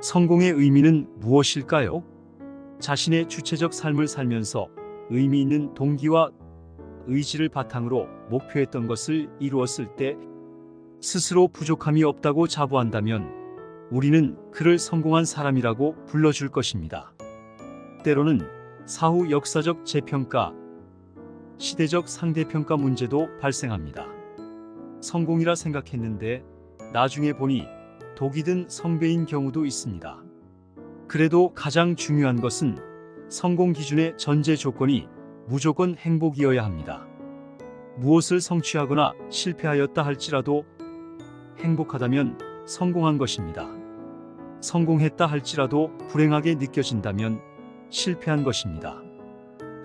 성공의 의미는 무엇일까요? 자신의 주체적 삶을 살면서 의미 있는 동기와 의지를 바탕으로 목표했던 것을 이루었을 때 스스로 부족함이 없다고 자부한다면 우리는 그를 성공한 사람이라고 불러줄 것입니다. 때로는 사후 역사적 재평가, 시대적 상대평가 문제도 발생합니다. 성공이라 생각했는데 나중에 보니 독이 든 성배인 경우도 있습니다. 그래도 가장 중요한 것은 성공 기준의 전제 조건이 무조건 행복이어야 합니다. 무엇을 성취하거나 실패하였다 할지라도 행복하다면 성공한 것입니다. 성공했다 할지라도 불행하게 느껴진다면 실패한 것입니다.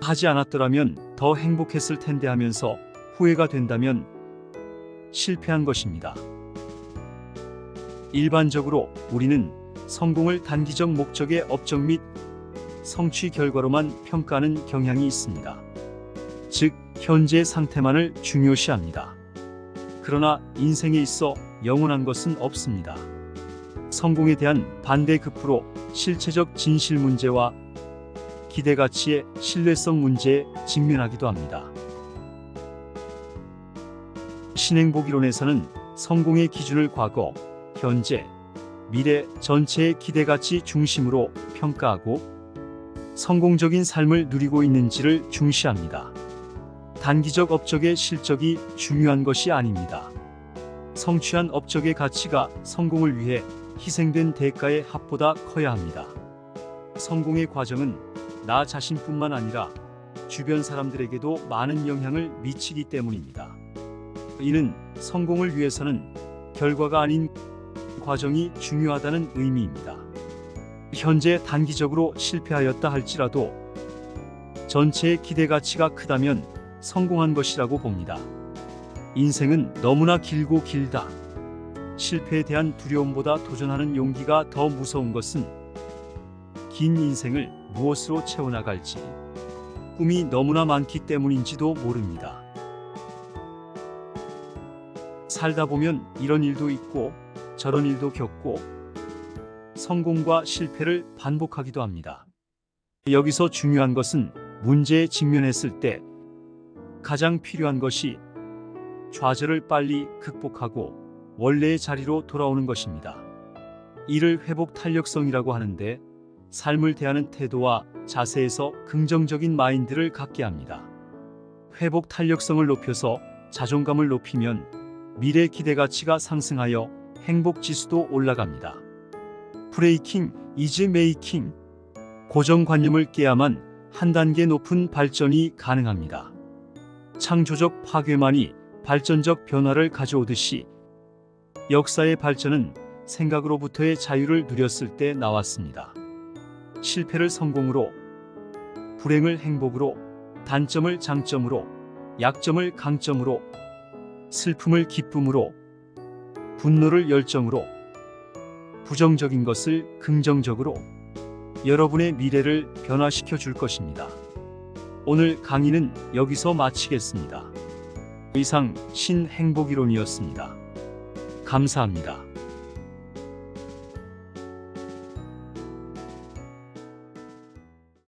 하지 않았더라면 더 행복했을 텐데 하면서 후회가 된다면 실패한 것입니다. 일반적으로 우리는 성공을 단기적 목적의 업적 및 성취 결과로만 평가하는 경향이 있습니다. 즉, 현재 상태만을 중요시합니다. 그러나 인생에 있어 영원한 것은 없습니다. 성공에 대한 반대 급부로 실체적 진실 문제와 기대 가치의 신뢰성 문제에 직면하기도 합니다. 신행복 이론에서는 성공의 기준을 과거, 현재, 미래 전체의 기대 가치 중심으로 평가하고 성공적인 삶을 누리고 있는지를 중시합니다. 단기적 업적의 실적이 중요한 것이 아닙니다. 성취한 업적의 가치가 성공을 위해 희생된 대가의 합보다 커야 합니다. 성공의 과정은 나 자신뿐만 아니라 주변 사람들에게도 많은 영향을 미치기 때문입니다. 이는 성공을 위해서는 결과가 아닌 과정이 중요하다는 의미입니다. 현재 단기적으로 실패하였다 할지라도 전체의 기대 가치가 크다면 성공한 것이라고 봅니다. 인생은 너무나 길고 길다. 실패에 대한 두려움보다 도전하는 용기가 더 무서운 것은 긴 인생을 무엇으로 채워나갈지 꿈이 너무나 많기 때문인지도 모릅니다. 살다 보면 이런 일도 있고 저런 일도 겪고 성공과 실패를 반복하기도 합니다. 여기서 중요한 것은 문제에 직면했을 때 가장 필요한 것이 좌절을 빨리 극복하고 원래의 자리로 돌아오는 것입니다. 이를 회복 탄력성이라고 하는데 삶을 대하는 태도와 자세에서 긍정적인 마인드를 갖게 합니다. 회복 탄력성을 높여서 자존감을 높이면 미래 기대 가치가 상승하여 행복 지수도 올라갑니다. 브레이킹 이즈 메이킹 고정관념을 깨야만 한 단계 높은 발전이 가능합니다. 창조적 파괴만이 발전적 변화를 가져오듯이 역사의 발전은 생각으로부터의 자유를 누렸을 때 나왔습니다. 실패를 성공으로, 불행을 행복으로, 단점을 장점으로, 약점을 강점으로, 슬픔을 기쁨으로, 분노를 열정으로, 부정적인 것을 긍정적으로 여러분의 미래를 변화시켜 줄 것입니다. 오늘 강의는 여기서 마치겠습니다. 이상 신행복이론이었습니다. 감사합니다.